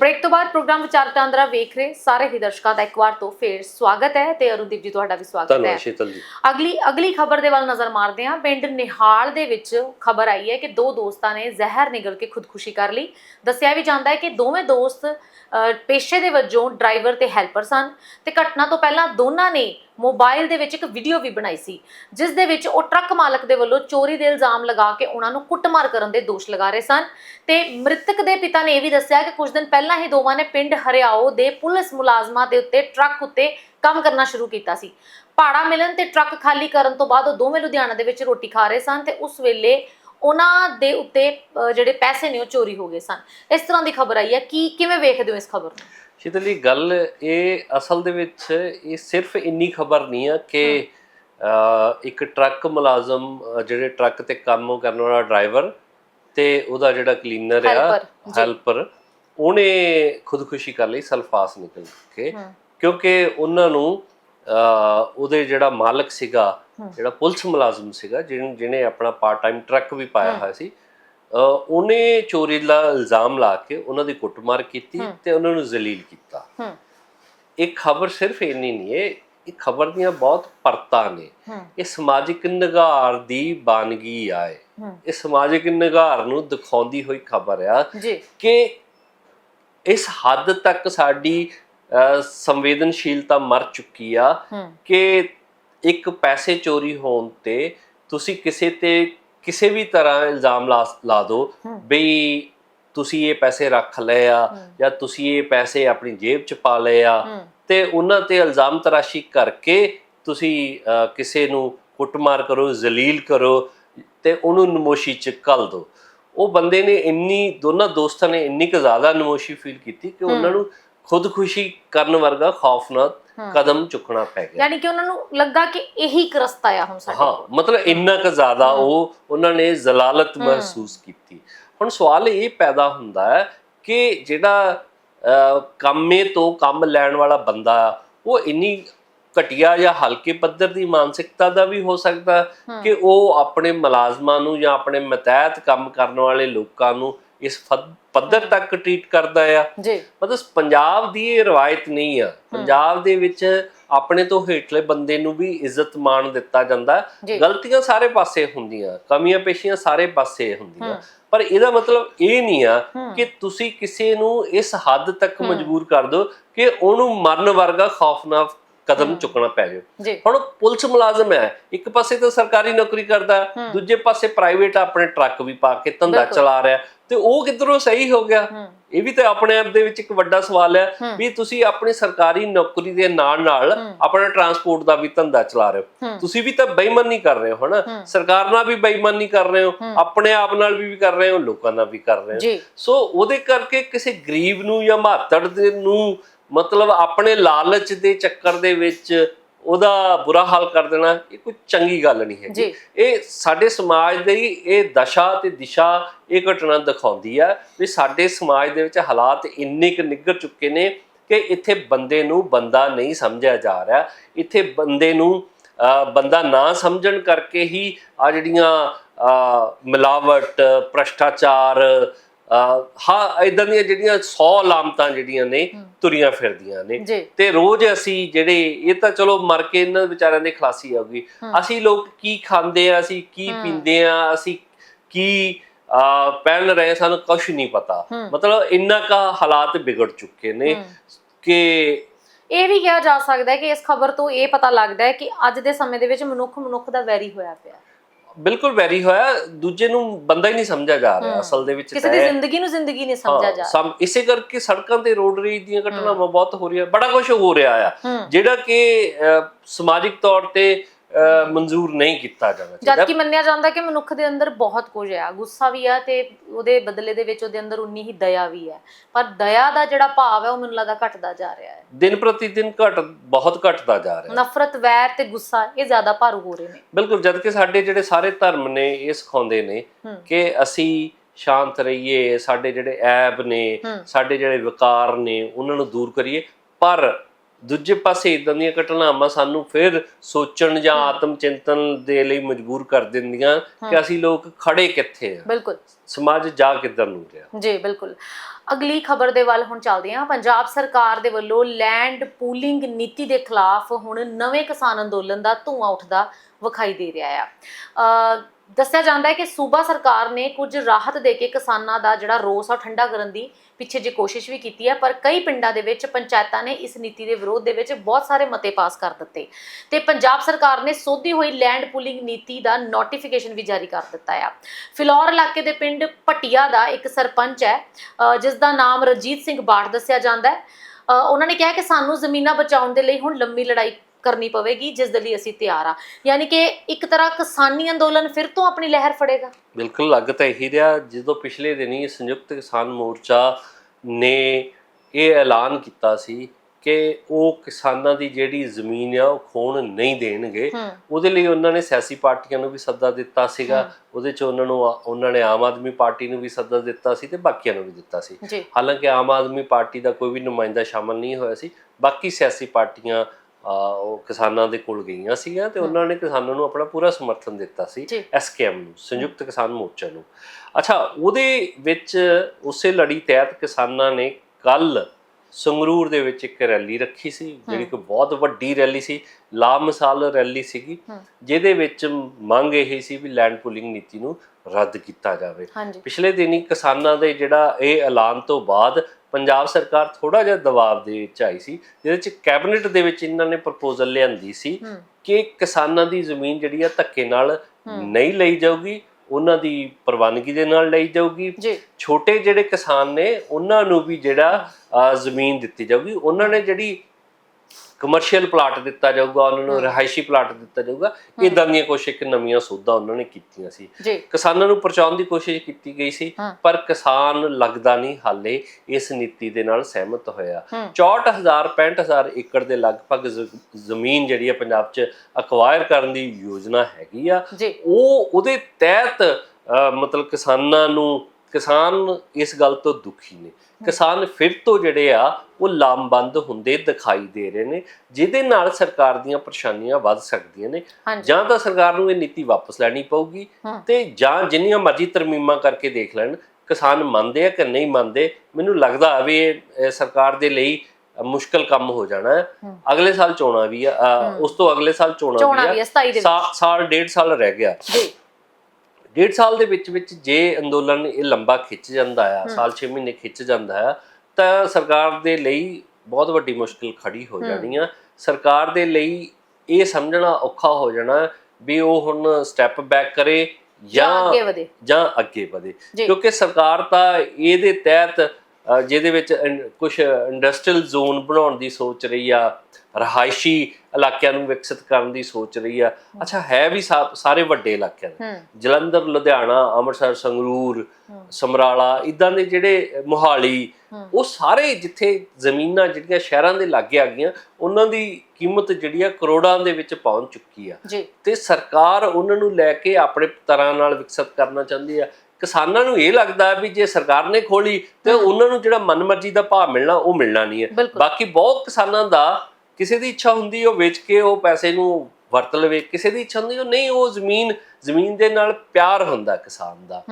Break ਤੋਂ ਬਾਅਦ programme ਵਿਚਾਰ ਚਾਂਦਰਾ ਵੇਖ ਰਹੇ ਸਾਰੇ ਹੀ ਦਰਸ਼ਕਾਂ ਦਾ ਇੱਕ ਵਾਰ ਤੋਂ ਫੇਰ ਸਵਾਗਤ ਹੈ ਤੇ ਅਰੁਣਦੀਪ ਜੀ ਤੁਹਾਡਾ ਵੀ ਸਵਾਗਤ ਹੈ। ਧੰਨਵਾਦ ਸ਼ੀਤਲ ਜੀ। ਅਗਲੀ ਅਗਲੀ ਖਬਰ ਦੇ ਵੱਲ ਨਜ਼ਰ ਮਾਰਦੇ ਹਾਂ। ਪਿੰਡ ਨਿਹਾਲ ਦੇ ਵਿੱਚ ਖਬਰ ਆਈ ਹੈ ਕਿ ਦੋ ਦੋਸਤਾਂ ਨੇ ਜ਼ਹਿਰ ਨਿਗਲ ਕੇ ਖੁਦਕੁਸ਼ੀ ਕਰ ਲਈ। ਦੱਸਿਆ ਵੀ ਜਾਂਦਾ ਹੈ ਕਿ ਦੋਵੇਂ ਦੋਸਤ ਪੇਸ਼ੇ ਦੇ ਵਜੋਂ ਡਰਾਈਵਰ ਤੇ ਹੈਲਪਰ ਸਨ ਤੇ ਘਟਨਾ ਤੋਂ ਪਹਿਲਾਂ ਦੋਨਾਂ ਨੇ ਮੋਬਾਈਲ ਦੇ ਵਿੱਚ ਇੱਕ ਵੀਡੀਓ ਵੀ ਬਣਾਈ ਸੀ ਜਿਸ ਦੇ ਵਿੱਚ ਉਹ ਟਰੱਕ ਮਾਲਕ ਦੇ ਵੱਲੋਂ ਚੋਰੀ ਦੇ ਇਲਜ਼ਾਮ ਲਗਾ ਕੇ ਉਹਨਾਂ ਨੂੰ ਕੁੱਟਮਾਰ ਕਰਨ ਦੇ ਦੋਸ਼ ਲਗਾ ਰਹੇ ਸਨ। ਤੇ ਮ੍ਰਿਤਕ ਦੇ ਪਿਤਾ ਨੇ ਇਹ ਵੀ ਦੱਸਿਆ ਕਿ ਕੁਝ ਦਿਨ ਪਹਿਲਾਂ ਹੀ ਦੋਵਾਂ ਨੇ ਪਿੰਡ ਹਰਿਆਓ ਦੇ ਪੁਲਿਸ ਮੁਲਾਜ਼ਮਾਂ ਦੇ ਉੱਤੇ ਟਰੱਕ ਉੱਤੇ ਕੰਮ ਕਰਨਾ ਸ਼ੁਰੂ ਕੀਤਾ ਸੀ। ਭਾੜਾ ਮਿਲਣ ਤੇ ਟਰੱਕ ਖਾਲੀ ਕਰਨ ਤੋਂ ਬਾਅਦ ਉਹ ਦੋਵੇਂ ਲੁਧਿਆਣਾ ਦੇ ਵਿੱਚ ਰੋਟੀ ਖਾ ਰਹੇ ਸਨ ਤੇ ਉਸ ਵੇਲੇ ਉਹਨਾਂ ਦੇ ਉੱਤੇ ਅਹ, ਜਿਹੜੇ ਪੈਸੇ ਨੇ ਉਹ ਚੋਰੀ ਹੋ ਗਏ ਸਨ। ਇਸ ਤਰ੍ਹਾਂ ਦੀ ਖਬਰ ਆਈ ਹੈ। ਕਿ ਕਿਵੇਂ ਵੇਖਦੇ ਹੋ ਇਸ ਖਬਰ ਨੂੰ? ਸ਼ੀਤਲ ਜੀ ਗੱਲ ਇਹ ਅਸਲ ਦੇ ਵਿੱਚ ਇਹ ਸਿਰਫ ਇੰਨੀ ਖਬਰ ਨਹੀਂ ਆ ਕਿ ਇੱਕ ਟਰੱਕ ਮੁਲਾਜ਼ਮ ਜਿਹੜੇ ਟਰੱਕ ਤੇ ਕੰਮ ਕਰਨ ਵਾਲਾ ਡਰਾਈਵਰ ਤੇ ਉਹਦਾ ਜਿਹੜਾ ਕਲੀਨਰ ਆ। ਹੈਲਪਰ ਉਹਨੇ ਖੁਦਕੁਸ਼ੀ ਕਰ ਲਈ ਸਲਫਾਸ ਨਿਕਲ ਕੇ। ਕਿਉਂਕਿ ਉਹਨਾਂ ਨੂੰ ਉਹਦੇ ਜਿਹੜਾ ਮਾਲਕ ਸੀਗਾ। ਜਿਹੜਾ ਪੁਲਿਸ ਮੁਲਾਜ਼ਮ ਸੀਗਾ ਜਿਹਨੇ ਆਪਣਾ ਪਾਰਟ ਟਾਈਮ ਟਰੱਕ ਵੀ ਪਾਇਆ ਹੋਇਆ ਸੀ ਉਹਨੇ ਚੋਰੀ ਦਾ ਇਲਜ਼ਾਮ ਲਾ ਕੇ ਉਹਨਾਂ ਦੀ ਕੁੱਟਮਾਰ ਕੀਤੀ। ਤੇ ਉਹਨਾਂ ਨੂੰ ਜ਼ਲੀਲ ਕੀਤਾ। ਇਹ ਖਬਰ ਸਿਰਫ ਇੰਨੀ ਨਹੀਂ ਹੈ ਇਹ ਖਬਰ ਦੀਆਂ ਬਹੁਤ ਪਰਤਾਂ ਨੇ। ਇਹ ਸਮਾਜਿਕ ਨਿਗਾਰ ਦੀ ਬਾਨਗੀ ਆ ਇਹ। ਸਮਾਜਿਕ ਨਿਗਾਰ ਨੂੰ ਦਿਖਾਉਂਦੀ ਹੋਈ ਖਬਰ ਆ ਕਿ ਇਸ ਹੱਦ ਤੱਕ ਸਾਡੀ ਸੰਵੇਦਨਸ਼ੀਲਤਾ ਮਰ ਚੁੱਕੀ ਆ ਕਿ ਇੱਕ ਪੈਸੇ ਚੋਰੀ ਹੋਣ ਤੇ ਤੁਸੀਂ ਕਿਸੇ ਤੇ ਕਿਸੇ ਵੀ ਤਰ੍ਹਾਂ ਇਲਜ਼ਾਮ ਲਾ ਹੂੰ। ਬਈ ਤੁਸੀਂ ਇਹ ਪੈਸੇ ਰੱਖ ਲਏ ਆ। ਜਾਂ ਤੁਸੀਂ ਇਹ ਪੈਸੇ ਆਪਣੀ ਜੇਬ 'ਚ ਪਾ ਲਏ ਆ ਤੇ ਉਹਨਾਂ ਤੇ ਇਲਜ਼ਾਮ ਤਰਾਸ਼ੀ ਕਰਕੇ ਤੁਸੀਂ ਕਿਸੇ ਨੂੰ ਕੁੱਟਮਾਰ ਕਰੋ ਜ਼ਲੀਲ ਕਰੋ ਤੇ ਉਹਨੂੰ ਨਮੋਸ਼ੀ 'ਚ ਕੱਲ ਦੋ ਉਹ ਬੰਦੇ ਨੇ ਇੰਨੀ ਦੋਨਾਂ ਦੋਸਤਾਂ ਨੇ ਇੰਨੀ ਕੁ ਜ਼ਿਆਦਾ ਨਮੋਸ਼ੀ ਫੀਲ ਕੀਤੀ ਕਿ ਉਹਨਾਂ ਨੂੰ ਖੁਦਕੁਸ਼ੀ ਕਰਨ ਵਰਗਾ ਖੌਫਨਾਕ। ਕਦਮ ਚੁੱਕਣਾ ਪੈ ਗਿਆ। ਯਾਨੀ ਕਿ ਉਹਨਾਂ ਨੂੰ ਲੱਗਾ ਕਿ ਇਹੀ ਇੱਕ ਰਸਤਾ ਆ ਹੁਣ ਸਾਡੇ ਹਾਂ ਮਤਲਬ ਇੰਨਾ ਕੁ ਜ਼ਿਆਦਾ ਉਹ ਉਹਨਾਂ ਨੇ ਜ਼ਲਾਲਤ ਮਹਿਸੂਸ ਕੀਤੀ। ਹੁਣ ਸਵਾਲ ਇਹ ਪੈਦਾ ਹੁੰਦਾ ਹੈ ਕਿ ਜਿਹੜਾ ਕੰਮੇ ਤੋਂ ਕੰਮ ਲੈਣ ਵਾਲਾ ਬੰਦਾ ਉਹ ਇੰਨੀ ਘਟੀਆ ਜਾਂ ਹਲਕੇ ਪੱਧਰ ਦੀ ਮਾਨਸਿਕਤਾ ਦਾ ਵੀ ਹੋ ਸਕਦਾ। ਕਿ ਉਹ ਆਪਣੇ ਮੁਲਾਜ਼ਮਾਂ ਨੂੰ ਜਾਂ ਆਪਣੇ ਮਤਹਿਤ ਕੰਮ ਕਰਨ ਵਾਲੇ ਲੋਕਾਂ ਨੂੰ ਇਸ ਪੱਧਰ ਤੱਕ ਟ੍ਰੀਟ ਕਰਦਾ ਆ। ਜੀ। ਮਤਲਬ ਪੰਜਾਬ ਦੀ ਇਹ ਰਵਾਇਤ ਨਹੀਂ ਆ। ਪੰਜਾਬ ਦੇ ਵਿੱਚ ਆਪਣੇ ਤੋਂ ਹੇਠਲੇ ਬੰਦੇ ਨੂੰ ਵੀ ਇੱਜ਼ਤ ਮਾਣ ਦਿੱਤਾ ਜਾਂਦਾ। ਗਲਤੀਆਂ ਸਾਰੇ ਪਾਸੇ ਹੁੰਦੀਆਂ ਕਮੀਆਂ ਪੇਸ਼ੀਆਂ ਸਾਰੇ ਪਾਸੇ ਹੁੰਦੀਆਂ। ਪਰ ਇਹਦਾ ਮਤਲਬ ਇਹ ਨਹੀਂ ਆ। ਕਿ ਤੁਸੀਂ ਕਿਸੇ ਨੂੰ ਇਸ ਹੱਦ ਤੱਕ ਮਜਬੂਰ ਕਰ ਦਿਓ ਕਿ ਉਹਨੂੰ ਮਰਨ ਵਰਗਾ ਖੌਫਨਾਕ ਕਦਮ ਚੁੱਕਣਾ ਪੈ ਜਾਵੇ ਹੁਣ ਪੁਲਿਸ ਮੁਲਾਜ਼ਮ ਹੈ ਇੱਕ ਪਾਸੇ ਤਾਂ ਸਰਕਾਰੀ ਨੌਕਰੀ ਕਰਦਾ ਦੂਜੇ ਪਾਸੇ ਪ੍ਰਾਈਵੇਟ ਆਪਣੇ ਟਰੱਕ ਵੀ ਪਾ ਕੇ ਧੰਦਾ। ਚਲਾ ਰਿਹਾ। ਤੇ ਉਹ ਕਿੱਧਰੋਂ ਸਹੀ ਹੋ ਗਿਆ? ਇਹ ਵੀ ਤਾਂ ਆਪਣੇ ਆਪ ਦੇ ਵਿੱਚ ਇੱਕ ਵੱਡਾ ਸਵਾਲ ਹੈ ਵੀ ਤੁਸੀਂ ਆਪਣੀ ਸਰਕਾਰੀ ਨੌਕਰੀ ਦੇ ਨਾਲ ਨਾਲ ਆਪਣਾ ਟਰਾਂਸਪੋਰਟ ਦਾ ਵੀ ਧੰਦਾ ਚਲਾ ਰਹੇ ਹੋ। ਤੁਸੀਂ ਵੀ ਤਾਂ ਬੇਈਮਾਨੀ ਕਰ ਰਹੇ ਹੋ ਹਨਾ? ਸਰਕਾਰ ਨਾਲ ਵੀ ਬੇਈਮਾਨੀ ਕਰ ਰਹੇ ਹੋ ਆਪਣੇ ਆਪ ਨਾਲ ਵੀ ਕਰ ਰਹੇ ਹੋ ਲੋਕਾਂ ਨਾਲ ਵੀ ਕਰ ਰਹੇ ਹੋ। ਸੋ ਉਹਦੇ ਕਰਕੇ ਕਿਸੇ ਗਰੀਬ ਨੂੰ ਜਾਂ ਮਾਤੜ ਦੇ ਨੂੰ ਮਤਲਬ ਆਪਣੇ ਲਾਲਚ ਦੇ ਚੱਕਰ ਦੇ ਵਿੱਚ ਉਹਦਾ ਬੁਰਾ ਹਾਲ ਕਰ ਦੇਣਾ ਇਹ ਕੋਈ ਚੰਗੀ ਗੱਲ ਨਹੀਂ ਜੀ। ਇਹ ਸਾਡੇ ਸਮਾਜ ਦੀ ਇਹ ਦਸ਼ਾ ਤੇ ਦਿਸ਼ਾ ਇਹ ਘਟਨਾ ਦਿਖਾਉਂਦੀ ਆ ਵੀ ਸਾਡੇ ਸਮਾਜ ਦੇ ਵਿੱਚ ਹਾਲਾਤ ਇੰਨੇ ਕੁ ਨਿੱਘਰ ਚੁੱਕੇ ਨੇ ਕਿ ਇੱਥੇ ਬੰਦੇ ਨੂੰ ਬੰਦਾ ਨਹੀਂ ਸਮਝਿਆ ਜਾ ਰਿਹਾ। ਇੱਥੇ ਬੰਦੇ ਨੂੰ ਬੰਦਾ ਨਾ ਸਮਝਣ ਕਰਕੇ ਹੀ ਆ ਜਿਹੜੀਆਂ ਮਿਲਾਵਟ ਭ੍ਰਸ਼ਟਾਚਾਰ ਹਾਂ ਇਦਾਂ ਦੀਆਂ ਜਿਹੜੀਆਂ 100 ਲਾਮਤਾਂ ਜਿਹੜੀਆਂ ਨੇ ਤੁਰੀਆਂ ਫਿਰਦੀਆਂ ਨੇ। ਤੇ ਰੋਜ਼ ਅਸੀਂ ਜਿਹੜੇ ਇਹ ਤਾਂ ਚਲੋ ਮਰ ਕੇ ਇਹਨਾਂ ਵਿਚਾਰਿਆਂ ਦੀ ਖਲਾਸੀ ਆਊਗੀ ਅਸੀਂ ਲੋਕ ਕੀ ਖਾਂਦੇ ਆ ਅਸੀਂ ਕੀ ਪੀਂਦੇ ਆ ਅਸੀਂ ਕੀ ਆ ਪਹਿਨ ਰਹੇ ਸਾਨੂੰ ਕੁਝ ਨਹੀਂ ਪਤਾ। ਮਤਲਬ ਇੰਨਾ ਕਾ ਹਾਲਾਤ ਵਿਗੜ ਚੁੱਕੇ ਨੇ ਕਿ ਇਹ ਵੀ ਕਿਹਾ ਜਾ ਸਕਦਾ ਹੈ ਕਿ ਇਸ ਖਬਰ ਤੋਂ ਇਹ ਪਤਾ ਲੱਗਦਾ ਹੈ ਕਿ ਅੱਜ ਦੇ ਸਮੇਂ ਦੇ ਵਿੱਚ ਮਨੁੱਖ ਮਨੁੱਖ ਦਾ ਵੈਰੀ ਹੋਇਆ ਪਿਆ। ਬਿਲਕੁਲ ਵੈਰੀ ਹੋਇਆ ਦੂਜੇ ਨੂੰ ਬੰਦਾ ਹੀ ਨਹੀਂ ਸਮਝਿਆ ਜਾ ਰਿਹਾ ਅਸਲ ਦੇ ਵਿੱਚ ਕਿਸੇ ਦੀ ਜ਼ਿੰਦਗੀ ਨੂੰ ਜ਼ਿੰਦਗੀ ਨਹੀਂ ਸਮਝਿਆ ਜਾ ਸਮ ਇਸੇ ਕਰਕੇ ਸੜਕਾਂ ਤੇ ਰੋਡ ਰੇਜ ਦੀਆਂ ਘਟਨਾਵਾਂ ਬਹੁਤ ਹੋ ਰਹੀਆਂ ਬੜਾ ਕੁਝ ਹੋ ਰਿਹਾ ਆ। ਜਿਹੜਾ ਕਿ ਸਮਾਜਿਕ ਤੌਰ ਤੇ ਮਨਜ਼ੂਰ ਨਹੀਂ ਕੀਤਾ ਜਾਣਾ ਜਦ ਕਿ ਮੰਨਿਆ ਜਾਂਦਾ ਕਿ ਮਨੁੱਖ ਦੇ ਅੰਦਰ ਬਹੁਤ ਕੁਝ ਆ ਗੁੱਸਾ ਵੀ ਆ ਤੇ ਉਹਦੇ ਬਦਲੇ ਦੇ ਵਿੱਚ ਉਹਦੇ ਅੰਦਰ ਉਨੀ ਹੀ ਦਇਆ ਵੀ ਹੈ। ਪਰ ਦਇਆ ਦਾ ਜਿਹੜਾ ਭਾਵ ਹੈ ਉਹ ਮੈਨੂੰ ਲੱਗਦਾ ਘਟਦਾ ਜਾ ਰਿਹਾ ਹੈ। ਦਿਨ ਪ੍ਰਤੀ ਦਿਨ ਘਟ ਬਹੁਤ ਘਟਦਾ ਜਾ ਰਿਹਾ ਨਫ਼ਰਤ ਵੈਰ ਤੇ ਗੁੱਸਾ ਇਹ ਜ਼ਿਆਦਾ ਭਾਰੂ ਹੋ ਰਹੇ ਨੇ। ਬਿਲਕੁਲ ਜਦ ਕਿ ਸਾਡੇ ਜਿਹੜੇ ਸਾਰੇ ਧਰਮ ਨੇ ਇਹ ਸਿਖਾਉਂਦੇ ਨੇ ਹੂੰ। ਕਿ ਅਸੀਂ ਸ਼ਾਂਤ ਰਹੀਏ ਸਾਡੇ ਜਿਹੜੇ ਐਬ ਨੇ ਹੂੰ। ਸਾਡੇ ਜਿਹੜੇ ਵਿਕਾਰ ਨੇ ਉਹਨਾਂ ਨੂੰ ਦੂਰ ਕਰੀਏ। ਪਰ ਦੂਜੇ ਪਾਸੇ ਇਦਾਂ ਦੀਆਂ ਘਟਨਾਵਾਂ ਸਾਨੂੰ ਫਿਰ ਸੋਚਣ ਜਾਂ ਆਤਮ ਚਿੰਤਨ ਦੇ ਲਈ ਮਜਬੂਰ ਕਰ ਦਿੰਦੀਆਂ ਕਿ ਅਸੀਂ ਲੋਕ ਖੜੇ ਕਿੱਥੇ ਆ? ਬਿਲਕੁਲ। ਸਮਾਜ ਜਾ ਕਿੱਧਰ ਨੂੰ ਰਿਹਾ? ਜੀ ਬਿਲਕੁਲ। ਅਗਲੀ ਖਬਰ ਦੇ ਵੱਲ ਹੁਣ ਚੱਲਦੇ ਹਾਂ। ਪੰਜਾਬ ਸਰਕਾਰ ਦੇ ਵੱਲੋਂ ਲੈਂਡ ਪੂਲਿੰਗ ਨੀਤੀ ਦੇ ਖਿਲਾਫ ਹੁਣ ਨਵੇਂ ਕਿਸਾਨ ਅੰਦੋਲਨ ਦਾ ਧੂੰਆਂ ਉੱਠਦਾ ਵਿਖਾਈ ਦੇ ਰਿਹਾ ਆ। ਅ, ਦੱਸਿਆ ਜਾਂਦਾ ਹੈ ਕਿ ਸੂਬਾ ਸਰਕਾਰ ਨੇ ਕੁਝ ਰਾਹਤ ਦੇ ਕੇ ਕਿਸਾਨਾਂ ਦਾ ਜਿਹੜਾ ਰੋਸ ਆ ਠੰਡਾ ਕਰਨ ਦੀ ਪਿੱਛੇ ਜੇ ਕੋਸ਼ਿਸ਼ ਵੀ ਕੀਤੀ ਹੈ ਪਰ ਕਈ ਪਿੰਡਾਂ ਦੇ ਵਿੱਚ ਪੰਚਾਇਤਾਂ ਨੇ ਇਸ ਨੀਤੀ ਦੇ ਵਿਰੋਧ ਦੇ ਵਿੱਚ ਬਹੁਤ ਸਾਰੇ ਮਤੇ ਪਾਸ ਕਰ ਦਿੱਤੇ। ਤੇ ਪੰਜਾਬ ਸਰਕਾਰ ਨੇ ਸੋਧੀ ਹੋਈ ਲੈਂਡ ਪੂਲਿੰਗ ਨੀਤੀ ਦਾ ਨੋਟੀਫਿਕੇਸ਼ਨ ਵੀ ਜਾਰੀ ਕਰ ਦਿੱਤਾ ਆ। ਫਿਲੌਰ ਇਲਾਕੇ ਦੇ ਪਿੰਡ ਪਟਿਆ ਦਾ ਇੱਕ ਸਰਪੰਚ ਹੈ ਜਿਸ ਦਾ ਨਾਮ ਰਜੀਤ ਸਿੰਘ ਬਾਠ ਦੱਸਿਆ ਜਾਂਦਾ ਹੈ। ਉਹਨਾਂ ਨੇ ਕਿਹਾ ਕਿ ਸਾਨੂੰ ਜ਼ਮੀਨਾਂ ਬਚਾਉਣ ਦੇ ਲਈ ਹੁਣ ਲੰਮੀ ਲੜਾਈ ਕਰਨੀ ਪਵੇਗੀ, ਜਿਸ ਦੇ ਲਈ ਅਸੀਂ ਤਿਆਰ ਆ। ਯਾਨੀ ਕਿ ਇੱਕ ਤਰ੍ਹਾਂ ਕਿਸਾਨੀ ਅੰਦੋਲਨ ਫਿਰ ਤੋਂ ਆਪਣੀ ਲਹਿਰ ਫੜੇਗਾ। ਬਿਲਕੁਲ ਲੱਗ ਤਾਂ ਇਹੀ ਰਿਹਾ। ਜਦੋਂ ਪਿਛਲੇ ਦਿਨੀ ਸੰਯੁਕਤ ਕਿਸਾਨ ਮੋਰਚਾ ਨੇ ਇਹ ਐਲਾਨ ਕੀਤਾ ਸੀ ਕਿ ਉਹ ਕਿਸਾਨਾਂ ਦੀ ਜਿਹੜੀ ਜ਼ਮੀਨ ਆ ਉਹ ਖੋਣ ਨਹੀਂ ਦੇਣਗੇ। ਉਹਦੇ ਲਈ ਉਹਨਾਂ ਨੇ ਸਿਆਸੀ ਪਾਰਟੀਆਂ ਨੂੰ ਵੀ ਸੱਦਾ ਦਿੱਤਾ ਸੀਗਾ। ਉਹਦੇ ਚ ਉਹਨਾਂ ਨੂੰ ਉਹਨਾਂ ਨੇ ਆਮ ਆਦਮੀ ਪਾਰਟੀ ਨੂੰ ਵੀ ਸੱਦਾ ਦਿੱਤਾ ਸੀ ਤੇ ਬਾਕੀਆਂ ਨੂੰ ਵੀ ਦਿੱਤਾ ਸੀ। ਹਾਲਾਂਕਿ ਆਮ ਆਦਮੀ ਪਾਰਟੀ ਦਾ ਕੋਈ ਵੀ ਨੁਮਾਇੰਦਾ ਸ਼ਾਮਲ ਨਹੀਂ ਹੋਇਆ ਸੀ। ਬਾਕੀ ਸਿਆਸੀ ਪਾਰਟੀਆਂ ਉਹ ਕਿਸਾਨਾਂ ਦੇ ਕੋਲ ਗਈਆਂ ਸੀਗੀਆਂ ਤੇ ਉਹਨਾਂ ਨੇ ਕਿਸਾਨਾਂ ਨੂੰ ਆਪਣਾ ਪੂਰਾ ਸਮਰਥਨ ਦਿੱਤਾ ਸੀ। ਐਸਕੇਐਮ ਨੂੰ ਸੰਯੁਕਤ ਕਿਸਾਨ ਮੋਰਚਾ ਨੂੰ। ਅੱਛਾ ਉਹਦੇ ਵਿੱਚ ਉਸੇ ਲੜੀ ਤਹਿਤ ਕਿਸਾਨਾਂ ਨੇ ਕੱਲ ਸੰਗਰੂਰ ਦੇ ਵਿੱਚ ਇੱਕ ਰੈਲੀ ਰੱਖੀ ਸੀ ਜਿਹੜੀ ਕਿ ਬਹੁਤ ਵੱਡੀ ਰੈਲੀ ਸੀ ਲਾ ਮਿਸਾਲ ਰੈਲੀ ਸੀਗੀ। ਜਿਹਦੇ ਵਿੱਚ ਮੰਗ ਇਹ ਸੀ ਵੀ ਲੈਂਡ ਪੂਲਿੰਗ ਨੀਤੀ ਨੂੰ ਰੱਦ ਕੀਤਾ ਜਾਵੇ। ਪਿਛਲੇ ਦਿਨੀ ਕਿਸਾਨਾਂ ਦੇ ਜਿਹੜਾ ਇਹ ਐਲਾਨ ਤੋਂ ਬਾਅਦ ਪੰਜਾਬ ਸਰਕਾਰ ਥੋੜਾ ਜਿਹਾ ਦਬਾਅ ਦੇ ਵਿੱਚ ਆਈ ਸੀ ਜਿਹਦੇ ਵਿੱਚ ਕੈਬਨਿਟ ਦੇ ਵਿੱਚ ਇਹਨਾਂ ਨੇ ਪ੍ਰਪੋਜ਼ਲ ਲਿਆਂਦੀ ਸੀ ਕਿ ਕਿਸਾਨਾਂ ਦੀ ਜ਼ਮੀਨ ਜਿਹੜੀ ਆ ਧੱਕੇ ਨਾਲ ਨਹੀਂ ਲਈ ਜਾਊਗੀ ਉਹਨਾਂ ਦੀ ਪ੍ਰਵਾਨਗੀ ਦੇ ਨਾਲ ਲਈ ਜਾਊਗੀ। ਛੋਟੇ ਜਿਹੜੇ ਕਿਸਾਨ ਨੇ ਉਹਨਾਂ ਨੂੰ ਵੀ ਜਿਹੜਾ ਜ਼ਮੀਨ ਦਿੱਤੀ ਜਾਊਗੀ। ਉਹਨਾਂ ਨੇ ਜਿਹੜੀ ਕਮਰਸ਼ੀਅਲ ਪਲਾਟ ਦਿੱਤਾ ਜਾਊਗਾ ਉਹਨਾਂ ਨੂੰ ਰਿਹਾਇਸ਼ੀ ਪਲਾਟ ਦਿੱਤਾ ਜਾਊਗਾ। ਇਦਾਂ ਦੀਆਂ ਕੁਛ ਇੱਕ ਨਵੀਆਂ ਸੋਧਾਂ ਉਹਨਾਂ ਨੇ ਕੀਤੀਆਂ ਸੀ। ਕਿਸਾਨਾਂ ਨੂੰ ਪਰਚਾਉਣ ਦੀ ਕੋਸ਼ਿਸ਼ ਕੀਤੀ ਗਈ ਸੀ। ਪਰ ਕਿਸਾਨ ਲੱਗਦਾ ਨਹੀਂ ਹਾਲੇ ਇਸ ਨੀਤੀ ਦੇ ਨਾਲ ਸਹਿਮਤ ਹੋਇਆ। ਹੂੰ 64000 65000 ਏਕੜ ਦੇ ਲਗਭਗ ਜ਼ਮੀਨ ਜਿਹੜੀ ਹੈ ਪੰਜਾਬ 'ਚ ਅਕਵਾਇਰ ਕਰਨ ਦੀ ਯੋਜਨਾ ਹੈਗੀ ਆ। ਉਹ ਉਹਦੇ ਤਹਿਤ ਮਤਲਬ ਕਿਸਾਨਾਂ ਨੂੰ ਕਿਸਾਨ ਇਸ ਗੱਲ ਤੋਂ ਦੁਖੀ ਨੇ। ਕਿਸਾਨ ਫਿਰ ਤੋਂ ਜਿਹੜੇ ਆ ਉਹ ਲਾਮਬੰਦ ਹੁੰਦੇ ਦਿਖਾਈ ਦੇ ਰਹੇ ਨੇ ਜਿਹਦੇ ਨਾਲ ਸਰਕਾਰ ਦੀਆਂ ਪਰੇਸ਼ਾਨੀਆਂ ਵੱਧ ਸਕਦੀਆਂ ਨੇ। ਜਾਂ ਤਾਂ ਸਰਕਾਰ ਨੂੰ ਇਹ ਨੀਤੀ ਵਾਪਸ ਲੈਣੀ ਪਊਗੀ। ਤੇ ਜਾਂ ਜਿੰਨੀਆਂ ਮਰਜ਼ੀ ਤਰਮੀਮਾਂ ਕਰਕੇ ਦੇਖ ਲੈਣ ਕਿਸਾਨ ਮੰਨਦੇ ਆ ਕਿ ਨਹੀਂ ਮੰਨਦੇ ਮੈਨੂੰ ਲੱਗਦਾ ਵੀ ਇਹ ਸਰਕਾਰ ਦੇ ਲਈ ਮੁਸ਼ਕਲ ਕੰਮ ਹੋ ਜਾਣਾ। ਹੈ। ਅਗਲੇ ਸਾਲ ਚੋਣਾਂ ਵੀ ਆ ਉਸ ਤੋਂ ਅਗਲੇ ਸਾਲ ਚੋਣਾਂ ਵੀ ਆ। 27 ਦੇ ਵਿੱਚ। ਸਾ- ਸਾਲ ਡੇਢ ਸਾਲ ਰਹਿ ਗਿਆ। ਜੀ। ਡੇਢ ਸਾਲ ਦੇ ਵਿੱਚ ਵਿੱਚ ਜੇ ਅੰਦੋਲਨ ਇਹ ਲੰਬਾ ਖਿੱਚ ਜਾਂਦਾ ਆ ਸਾਲ 6 ਮਹੀਨੇ ਖਿੱਚ ਜਾਂਦਾ ਆ ਤਾਂ ਸਰਕਾਰ ਦੇ ਲਈ ਬਹੁਤ ਵੱਡੀ ਮੁਸ਼ਕਿਲ ਖੜੀ ਹੋ ਜਾਣੀ ਆ। ਸਰਕਾਰ ਦੇ ਲਈ ਇਹ ਸਮਝਣਾ ਔਖਾ ਹੋ ਜਾਣਾ ਵੀ ਉਹ ਹੁਣ ਸਟੈਪ ਬੈਕ ਕਰੇ ਜਾਂ ਅੱਗੇ ਵਧੇ। ਜਾਂ ਅੱਗੇ ਵਧੇ। ਕਿਉਂਕਿ ਸਰਕਾਰ ਤਾਂ ਇਹਦੇ ਤਹਿਤ ਜਿਹਦੇ ਵਿੱਚ ਕੁਝ ਇੰਡਸਟਰੀਅਲ ਜ਼ੋਨ ਬਣਾਉਣ ਦੀ ਸੋਚ ਰਹੀ ਆ ਰਹਾਇਸ਼ੀ ਇਲਾਕਿਆਂ ਨੂੰ ਵਿਕਸਿਤ ਕਰਨ ਦੀ ਸੋਚ ਰਹੀ ਆ। ਅੱਛਾ ਹੈ ਵੀ ਸਾਰੇ ਵੱਡੇ ਇਲਾਕਿਆਂ ਦੇ। ਜਲੰਧਰ ਲੁਧਿਆਣਾ ਅੰਮ੍ਰਿਤਸਰ ਸੰਗਰੂਰ। ਸਮਰਾਲਾ ਇਦਾਂ ਦੇ ਜਿਹੜੇ ਮੁਹਾਲੀ। ਉਹ ਸਾਰੇ ਜਿੱਥੇ ਜ਼ਮੀਨਾਂ ਜਿਹੜੀਆਂ ਸ਼ਹਿਰਾਂ ਦੇ ਲਾਗੇ ਆ ਗਈਆਂ ਉਹਨਾਂ ਦੀ ਕੀਮਤ ਜਿਹੜੀ ਆ ਕਰੋੜਾਂ ਦੇ ਵਿੱਚ ਪਹੁੰਚ ਚੁੱਕੀ ਆ। ਤੇ ਸਰਕਾਰ ਉਹਨਾਂ ਨੂੰ ਲੈ ਕੇ ਆਪਣੇ ਤਰ੍ਹਾਂ ਨਾਲ ਵਿਕਸਿਤ ਕਰਨਾ ਚਾਹੁੰਦੀ ਆ। ਕਿਸਾਨਾਂ ਨੂੰ ਇਹ ਲੱਗਦਾ ਵੀ ਜੇ ਸਰਕਾਰ ਨੇ ਖੋਲੀ ਤੇ ਉਹਨਾਂ ਨੂੰ ਜਿਹੜਾ ਮਨਮਰਜ਼ੀ ਦਾ ਭਾਅ ਮਿਲਣਾ ਉਹ ਮਿਲਣਾ ਨਹੀਂ ਹੈ। ਬਾਕੀ ਬਹੁਤ ਕਿਸਾਨਾਂ ਦਾ ਕਿਸੇ ਦੀ ਇੱਛਾ ਹੁੰਦੀ ਉਹ ਵੇਚ ਕੇ ਉਹ ਪੈਸੇ ਨੂੰ ਵਰਤ ਲਵੇ। ਕਿਸੇ ਦੀ ਇੱਛਾ ਹੁੰਦੀ ਉਹ ਨਹੀਂ ਉਹ ਜ਼ਮੀਨ ਜ਼ਮੀਨ ਦੇ ਨਾਲ ਪਿਆਰ ਹੁੰਦਾ ਕਿਸਾਨ ਦਾ।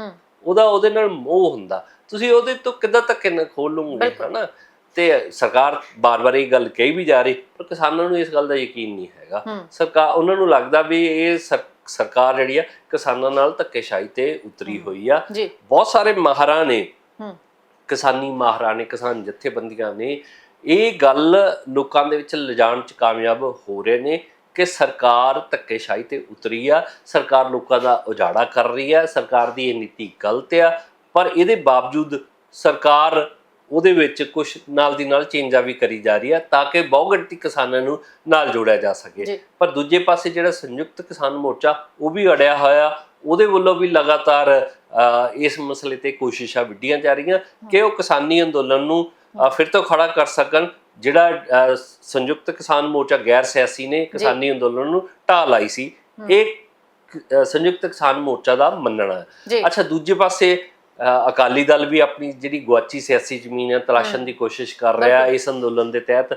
ਉਹਦਾ ਉਹਦੇ ਨਾਲ ਮੋਹ ਹੁੰਦਾ। ਤੁਸੀਂ ਉਹਦੇ ਤੋਂ ਕਿੱਦਾਂ ਧੱਕੇ ਨਾਲ ਖੋਲ ਲਓਗੇ। ਹਨਾ? ਤੇ ਸਰਕਾਰ ਬਾਰ-ਬਾਰ ਇਹ ਗੱਲ ਕਹੀ ਵੀ ਜਾ ਰਹੀ ਪਰ ਕਿਸਾਨਾਂ ਨੂੰ ਇਸ ਗੱਲ ਦਾ ਯਕੀਨ ਨਹੀਂ ਹੈਗਾ। ਸਰਕਾਰ ਉਹਨਾਂ ਨੂੰ ਲੱਗਦਾ ਵੀ ਇਹ ਸਰਕਾਰ ਜਿਹੜੀ ਆ ਕਿਸਾਨਾਂ ਨਾਲ ਧੱਕੇਸ਼ਾਹੀ ਤੇ ਉਤਰੀ ਹੋਈ ਆ। ਬਹੁਤ ਸਾਰੇ ਮਾਹਰਾਂ ਨੇ ਕਿਸਾਨੀ ਮਾਹਰਾਂ ਨੇ ਕਿਸਾਨ ਜਥੇਬੰਦੀਆਂ ਨੇ ਇਹ ਗੱਲ ਲੋਕਾਂ ਦੇ ਵਿੱਚ ਲਿਜਾਣ ਚ ਕਾਮਯਾਬ ਹੋ ਰਹੇ ਨੇ ਕਿ ਸਰਕਾਰ ਧੱਕੇਸ਼ਾਹੀ ਤੇ ਉਤਰੀ ਆ। ਸਰਕਾਰ ਲੋਕਾਂ ਦਾ ਉਜਾੜਾ ਕਰ ਰਹੀ ਆ। ਸਰਕਾਰ ਦੀ ਇਹ ਨੀਤੀ ਗਲਤ ਆ। ਪਰ ਇਹਦੇ ਬਾਵਜੂਦ ਸਰਕਾਰ ਉਹਦੇ ਵਿੱਚ ਕੁਝ ਨਾਲ ਦੀ ਨਾਲ ਚੇਂਜਾਂ ਵੀ ਕਰੀ ਜਾ ਰਹੀ ਆ ਤਾਂ ਕਿ ਬਹੁਗਿਣਤੀ ਕਿਸਾਨਾਂ ਨੂੰ ਨਾਲ ਜੋੜਿਆ ਜਾ ਸਕੇ। ਪਰ ਦੂਜੇ ਪਾਸੇ ਜਿਹੜਾ ਸੰਯੁਕਤ ਕਿਸਾਨ ਮੋਰਚਾ ਉਹ ਵੀ ਅੜਿਆ ਹੋਇਆ ਉਹਦੇ ਵੱਲੋਂ ਵੀ ਲਗਾਤਾਰ ਇਸ ਮਸਲੇ ਤੇ ਕੋਸ਼ਿਸ਼ਾਂ ਵਿੱਢੀਆਂ ਜਾ ਰਹੀਆਂ ਕਿ ਉਹ ਕਿਸਾਨੀ ਅੰਦੋਲਨ ਨੂੰ ਫਿਰ ਤੋਂ ਖੜਾ ਕਰ ਸਕਣ ਜਿਹੜਾ ਸੰਯੁਕਤ ਕਿਸਾਨ ਮੋਰਚਾ ਗੈਰ ਸਿਆਸੀ ਨੇ ਕਿਸਾਨੀ ਅੰਦੋਲਨ ਨੂੰ ਢਾਹ ਲਾਈ ਸੀ ਇਹ ਸੰਯੁਕਤ ਕਿਸਾਨ ਮੋਰਚਾ ਦਾ ਮੰਨਣਾ। ਹੈ ਅੱਛਾ ਦੂਜੇ ਪਾਸੇ ਅਕਾਲੀ ਦਲ ਵੀ ਆਪਣੀ ਜਿਹੜੀ ਗੁਆਚੀ ਸਿਆਸੀ ਜ਼ਮੀਨ ਹੈ ਤਲਾਸ਼ਣ ਦੀ ਕੋਸ਼ਿਸ਼ ਕਰ ਰਿਹਾ ਇਸ ਅੰਦੋਲਨ ਦੇ ਤਹਿਤ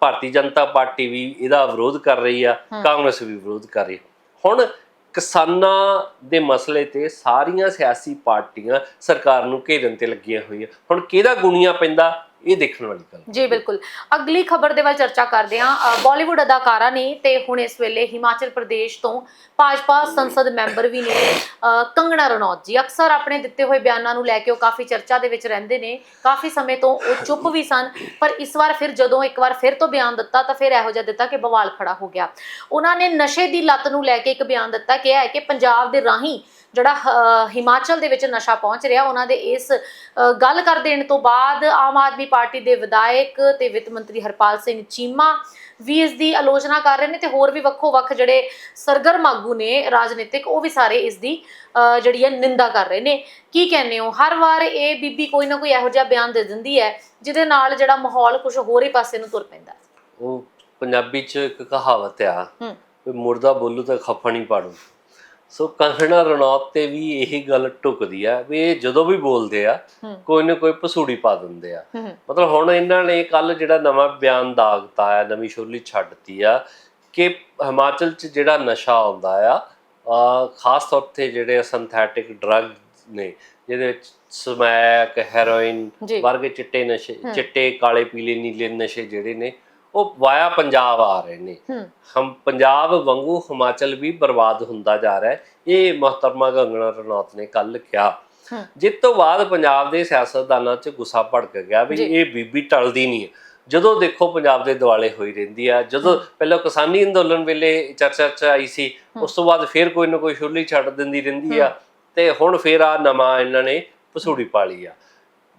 ਭਾਰਤੀ ਜਨਤਾ ਪਾਰਟੀ ਵੀ ਇਹਦਾ ਵਿਰੋਧ ਕਰ ਰਹੀ ਆ ਕਾਂਗਰਸ ਵੀ ਵਿਰੋਧ ਕਰ ਰਹੀ ਹੁਣ ਕਿਸਾਨਾਂ ਦੇ ਮਸਲੇ ਤੇ ਸਾਰੀਆਂ ਸਿਆਸੀ ਪਾਰਟੀਆਂ ਸਰਕਾਰ ਨੂੰ ਘੇਰਨ ਤੇ ਲੱਗੀਆਂ ਹੋਈਆਂ। ਹੁਣ ਕਿਹਦਾ ਗੁਣੀਆਂ ਪੈਂਦਾ? ਇਹ ਦੇਖਣ ਵਾਲੀ ਗੱਲ ਜੀ ਬਿਲਕੁਲ। ਅਗਲੀ ਖਬਰ ਦੇ ਵੱਲ ਚਰਚਾ ਕਰਦੇ ਹਾਂ। ਬਾਲੀਵੁੱਡ ਅਦਾਕਾਰਾ ਨੇ ਤੇ ਹੁਣ ਇਸ ਵੇਲੇ ਹਿਮਾਚਲ ਪ੍ਰਦੇਸ਼ ਤੋਂ ਭਾਜਪਾ ਸੰਸਦ ਮੈਂਬਰ ਵੀ ਨੇ ਕੰਗਣਾ ਰਣੌਤ ਜੀ। ਅਕਸਰ ਆਪਣੇ ਦਿੱਤੇ ਹੋਏ ਬਿਆਨਾਂ ਨੂੰ ਲੈ ਕੇ ਉਹ ਕਾਫੀ ਚਰਚਾ ਦੇ ਵਿੱਚ ਰਹਿੰਦੇ ਨੇ। ਕਾਫੀ ਸਮੇਂ ਤੋਂ ਉਹ ਚੁੱਪ ਵੀ ਸਨ ਪਰ ਇਸ ਵਾਰ ਫਿਰ ਜਦੋਂ ਇੱਕ ਵਾਰ ਫਿਰ ਤੋਂ ਬਿਆਨ ਦਿੱਤਾ ਤਾਂ ਫਿਰ ਇਹੋ ਜਿਹਾ ਦਿੱਤਾ ਕਿ ਬਵਾਲ ਖੜਾ ਹੋ ਗਿਆ। ਉਹਨਾਂ ਨੇ ਨਸ਼ੇ ਦੀ ਲੱਤ ਨੂੰ ਲੈ ਕੇ ਇੱਕ ਬਿਆਨ ਦਿੱਤਾ ਕਿ ਹੈ ਕਿ ਪੰਜਾਬ ਦੇ ਰਾਹੀਂ ਜਿਹੜਾ ਹਿਮਾਚਲ ਦੇ ਵਿੱਚ ਨਸ਼ਾ ਪਹੁੰਚ ਰਿਹਾ ਉਹਨਾਂ ਦੇ ਇਸ ਗੱਲ ਕਰ ਦੇਣ ਤੋਂ ਬਾਅਦ ਆਮ ਆਦਮੀ ਪਾਰਟੀ ਦੇ ਵਿਧਾਇਕ ਤੇ ਵਿੱਤ ਮੰਤਰੀ ਹਰਪਾਲ ਸਿੰਘ ਚੀਮਾ ਵੀ ਇਸ ਦੀ ਆਲੋਚਨਾ ਕਰ ਰਹੇ ਨੇ ਤੇ ਹੋਰ ਵੀ ਵੱਖੋ ਵੱਖ ਜਿਹੜੇ ਸਰਗਰਮ ਆਗੂ ਨੇ ਰਾਜਨੀਤਿਕ ਉਹ ਵੀ ਸਾਰੇ ਇਸ ਦੀ ਜਿਹੜੀ ਹੈ ਨਿੰਦਾ ਕਰ ਰਹੇ ਨੇ। ਕੀ ਕਹਿੰਦੇ ਹੋ? ਹਰ ਵਾਰ ਇਹ ਬੀਬੀ ਕੋਈ ਨਾ ਕੋਈ ਇਹੋ ਜਿਹਾ ਬਿਆਨ ਦੇ ਦਿੰਦੀ ਹੈ ਜਿਹਦੇ ਨਾਲ ਜਿਹੜਾ ਮਾਹੌਲ ਕੁਝ ਹੋਰ ਹੀ ਪਾਸੇ ਨੂੰ ਤੁਰ ਪੈਂਦਾ। ਉਹ ਪੰਜਾਬੀ 'ਚ ਇੱਕ ਕਹਾਵਤ ਆ ਮੁਰਦਾ ਬੋਲੂ ਤਾਂ ਖੱਫਾ ਨਹੀਂ ਪਾੜੂ। ਸੋ ਕੰਗਣਾ ਰਣੌਤ ਤੇ ਵੀ ਇਹੀ ਗੱਲ ਟੁਕਦੀ ਆ ਵੀ ਇਹ ਜਦੋਂ ਵੀ ਬੋਲਦੇ ਆ ਕੋਈ ਨਾ ਕੋਈ ਪਸੂੜੀ ਪਾ ਦਿੰਦੇ ਆ। ਮਤਲਬ ਹੁਣ ਇਹਨਾਂ ਨੇ ਕੱਲ ਜਿਹੜਾ ਨਵਾਂ ਬਿਆਨ ਦਾਗਤਾ ਆ ਨਵੀਂ ਸ਼ੋਲੀ ਛੱਡਤੀ ਆ ਕਿ ਹਿਮਾਚਲ 'ਚ ਜਿਹੜਾ ਨਸ਼ਾ ਆਉਂਦਾ ਆ ਆ ਖਾਸ ਤੌਰ ਤੇ ਜਿਹੜੇ ਸਿੰਥੈਟਿਕ ਡਰੱਗ ਨੇ ਜਿਹਦੇ ਵਿੱਚ ਸਮੈਕ ਹੈਰੋਇਨ ਵਰਗੇ ਚਿੱਟੇ ਨਸ਼ੇ ਚਿੱਟੇ ਕਾਲੇ ਪੀਲੇ ਨੀਲੇ ਨਸ਼ੇ ਜਿਹੜੇ ਨੇ ਉਹ ਵਾਇਆ ਪੰਜਾਬ ਆ ਰਹੇ ਨੇ। ਹਮ ਪੰਜਾਬ ਵਾਂਗੂ ਹਿਮਾਚਲ ਵੀ ਬਰਬਾਦ ਹੁੰਦਾ ਜਾ ਰਿਹਾ ਹੈ। ਇਹ ਮੁਹਤਰਮਾ ਕੰਗਣਾ ਰਣੌਤ ਨੇ ਕੱਲ ਕਿਹਾ। ਜਿਸ ਤੋਂ ਬਾਅਦ ਪੰਜਾਬ ਦੇ ਸਿਆਸਤਦਾਨਾਂ 'ਚ ਗੁੱਸਾ ਭੜਕ ਗਿਆ ਵੀ। ਇਹ ਬੀਬੀ ਟਲਦੀ ਨਹੀਂ ਹੈ। ਜਦੋਂ ਦੇਖੋ ਪੰਜਾਬ ਦੇ ਦੁਆਲੇ ਹੋਈ ਰਹਿੰਦੀ ਆ ਜਦੋਂ ਪਹਿਲਾਂ ਕਿਸਾਨੀ ਅੰਦੋਲਨ ਵੇਲੇ ਚਰਚਾ 'ਚ ਆਈ ਸੀ ਉਸ ਤੋਂ ਬਾਅਦ ਫਿਰ ਕੋਈ ਨਾ ਕੋਈ ਸ਼ੁਰਲੀ ਛੱਡ ਦਿੰਦੀ ਰਹਿੰਦੀ ਆ ਤੇ ਹੁਣ ਫਿਰ ਆ ਨਵਾਂ ਇਹਨਾਂ ਨੇ ਪਸੂੜੀ ਪਾਲੀ ਆ।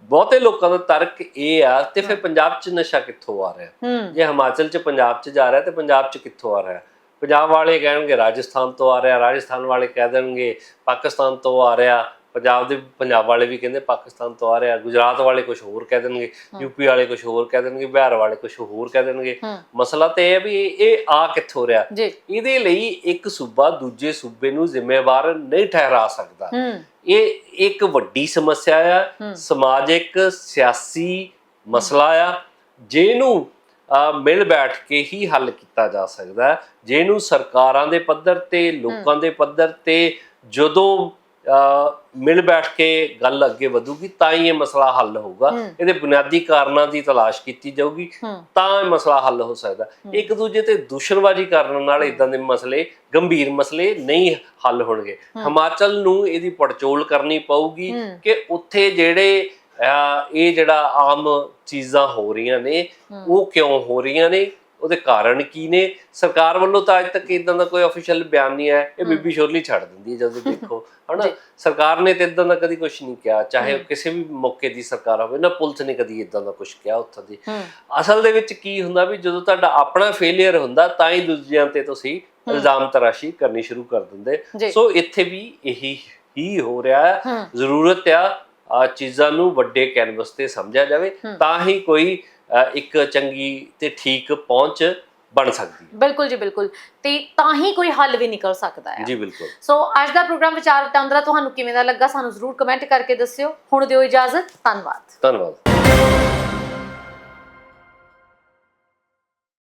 ਬਹੁਤੇ ਲੋਕਾਂ ਦਾ ਤਰਕ ਇਹ ਆ ਤੇ ਫਿਰ ਪੰਜਾਬ 'ਚ ਨਸ਼ਾ ਕਿੱਥੋਂ ਆ ਰਿਹਾ? ਜੇ ਹਿਮਾਚਲ ਚ ਪੰਜਾਬ ਚ ਜਾ ਰਿਹਾ ਤੇ ਪੰਜਾਬ ਚ ਕਿੱਥੋਂ ਆ ਰਿਹਾ? ਪੰਜਾਬ ਵਾਲੇ ਕਹਿਣਗੇ ਰਾਜਸਥਾਨ ਤੋਂ ਆ ਰਿਹਾ ਰਾਜਸਥਾਨ ਵਾਲੇ ਕਹਿ ਦੇਣਗੇ ਪਾਕਿਸਤਾਨ ਤੋਂ ਆ ਰਿਹਾ। ਪੰਜਾਬ ਦੇ ਪੰਜਾਬ ਵਾਲੇ ਵੀ ਕਹਿੰਦੇ ਪਾਕਿਸਤਾਨ ਤੋਂ ਆ ਰਿਹਾ ਗੁਜਰਾਤ ਵਾਲੇ ਕੁਝ ਹੋਰ ਕਹਿ ਦੇਣਗੇ ਯੂਪੀ ਵਾਲੇ ਕੁਝ ਹੋਰ ਕਹਿ ਦੇਣਗੇ ਬਿਹਾਰ ਵਾਲੇ ਕੁਝ ਹੋਰ ਕਹਿ ਦੇਣਗੇ। ਮਸਲਾ ਤੇ ਇਹ ਹੈ ਵੀ ਇਹ ਆ ਕਿੱਥੋਂ ਰਿਹਾ? ਇਹਦੇ ਲਈ ਇੱਕ ਸੂਬਾ ਦੂਜੇ ਸੂਬੇ ਨੂੰ ਜ਼ਿੰਮੇਵਾਰ ਨਹੀਂ ਠਹਿਰਾ ਸਕਦਾ। ਇਹ ਇੱਕ ਵੱਡੀ ਸਮੱਸਿਆ ਆ। ਸਮਾਜਿਕ ਸਿਆਸੀ ਮਸਲਾ ਆ ਜਿਹਨੂੰ ਮਿਲ ਬੈਠ ਕੇ ਹੀ ਹੱਲ ਕੀਤਾ ਜਾ ਸਕਦਾ। ਜਿਹਨੂੰ ਸਰਕਾਰਾਂ ਦੇ ਪੱਧਰ ਤੇ ਲੋਕਾਂ ਦੇ ਪੱਧਰ ਤੇ ਜਦੋਂ ਮਿਲ ਬੈਠ ਕੇ ਗੱਲ ਅੱਗੇ ਵਧੂਗੀ ਤਾਂ ਹੀ ਇਹ ਮਸਲਾ ਹੱਲ ਹੋਊਗਾ। ਇਹਦੇ ਬੁਨਿਆਦੀ ਕਾਰਨਾਂ ਦੀ ਤਲਾਸ਼ ਕੀਤੀ ਜਾਊਗੀ ਤਾਂ ਇਹ ਮਸਲਾ ਹੱਲ ਹੋ ਸਕਦਾ। ਇੱਕ ਦੂਜੇ ਤੇ ਦੁਸ਼ਮਣਬਾਜ਼ੀ ਕਰਨ ਨਾਲ ਇਦਾਂ ਦੇ ਮਸਲੇ ਗੰਭੀਰ ਮਸਲੇ ਨਹੀਂ ਹੱਲ ਹੋਣਗੇ। ਹਿਮਾਚਲ ਨੂੰ ਇਹਦੀ ਪੜਚੋਲ ਕਰਨੀ ਪਊਗੀ। ਕਿ ਉੱਥੇ ਜਿਹੜੇ ਇਹ ਜਿਹੜਾ ਆਮ ਚੀਜ਼ਾਂ ਹੋ ਰਹੀਆਂ ਨੇ ਉਹ ਕਿਉਂ ਹੋ ਰਹੀਆਂ ਨੇ? ਉਹਦੇ ਕਾਰਨ ਕੀ ਨੇ? ਸਰਕਾਰ ਵੱਲੋਂ ਤਾਂ ਅੱਜ ਤੱਕ ਇਦਾਂ ਦਾ ਕੋਈ ਅਫੀਸ਼ੀਅਲ ਬਿਆਨ ਨਹੀਂ ਆਇਆ। ਇਹ ਬੀਬੀ ਸ਼ੋਰਲੀ ਛੱਡ ਦਿੰਦੀ ਹੈ ਜਦੋਂ ਦੇਖੋ ਹਨਾ? ਸਰਕਾਰ ਨੇ ਤੇ ਇਦਾਂ ਦਾ ਕਦੀ ਕੁਝ ਨਹੀਂ ਕਿਹਾ। ਚਾਹੇ ਕਿਸੇ ਵੀ ਮੌਕੇ ਦੀ ਸਰਕਾਰ ਹੋਵੇ ਨਾ ਪੁਲਿਸ ਨੇ ਕਦੀ ਇਦਾਂ ਦਾ ਕੁਝ ਕਿਹਾ ਉੱਥੋਂ ਦੀ। ਅਸਲ ਦੇ ਵਿੱਚ ਕੀ ਹੁੰਦਾ ਵੀ ਜਦੋਂ ਤੁਹਾਡਾ ਆਪਣਾ ਫੇਲਿਅਰ ਹੁੰਦਾ ਤਾਂ ਹੀ ਦੂਜਿਆਂ ਤੇ ਤੁਸੀਂ ਇਲਜ਼ਾਮ ਤਰਾਸ਼ੀ ਕਰਨੀ ਸ਼ੁਰੂ ਕਰ। ਦਿੰਦੇ। ਸੋ ਇੱਥੇ ਵੀ ਇਹੀ ਹੀ ਹੋ ਰਿਹਾ ਹੈ। ਜ਼ਰੂਰਤ ਆ ਆ ਚੀਜ਼ਾਂ ਨੂੰ ਵੱਡੇ ਕੈਨਵਸ ਤੇ ਸਮਝਿਆ ਜਾਵੇ। ਤਾਂ ਹੀ ਕੋਈ ਇੱਕ ਚੰਗੀ ਤੇ ਠੀਕ ਪਹੁੰਚ ਬਣ ਸਕਦੀ ਹੈ। ਬਿਲਕੁਲ ਜੀ ਬਿਲਕੁਲ। ਤੇ ਤਾਂ ਹੀ ਕੋਈ ਹੱਲ ਵੀ ਨਿਕਲ ਸਕਦਾ ਹੈ। ਜੀ ਬਿਲਕੁਲ। ਸੋ ਅੱਜ ਦਾ ਪ੍ਰੋਗਰਾਮ ਵਿਚਾਰ ਵਟਾਂਦਰਾ ਤੁਹਾਨੂੰ ਕਿਵੇਂ ਦਾ ਲੱਗਾ ਸਾਨੂੰ ਜ਼ਰੂਰ ਕਮੈਂਟ ਕਰਕੇ ਦੱਸਿਓ। ਹੁਣ ਦਿਓ ਇਜਾਜ਼ਤ। ਧੰਨਵਾਦ। ਧੰਨਵਾਦ।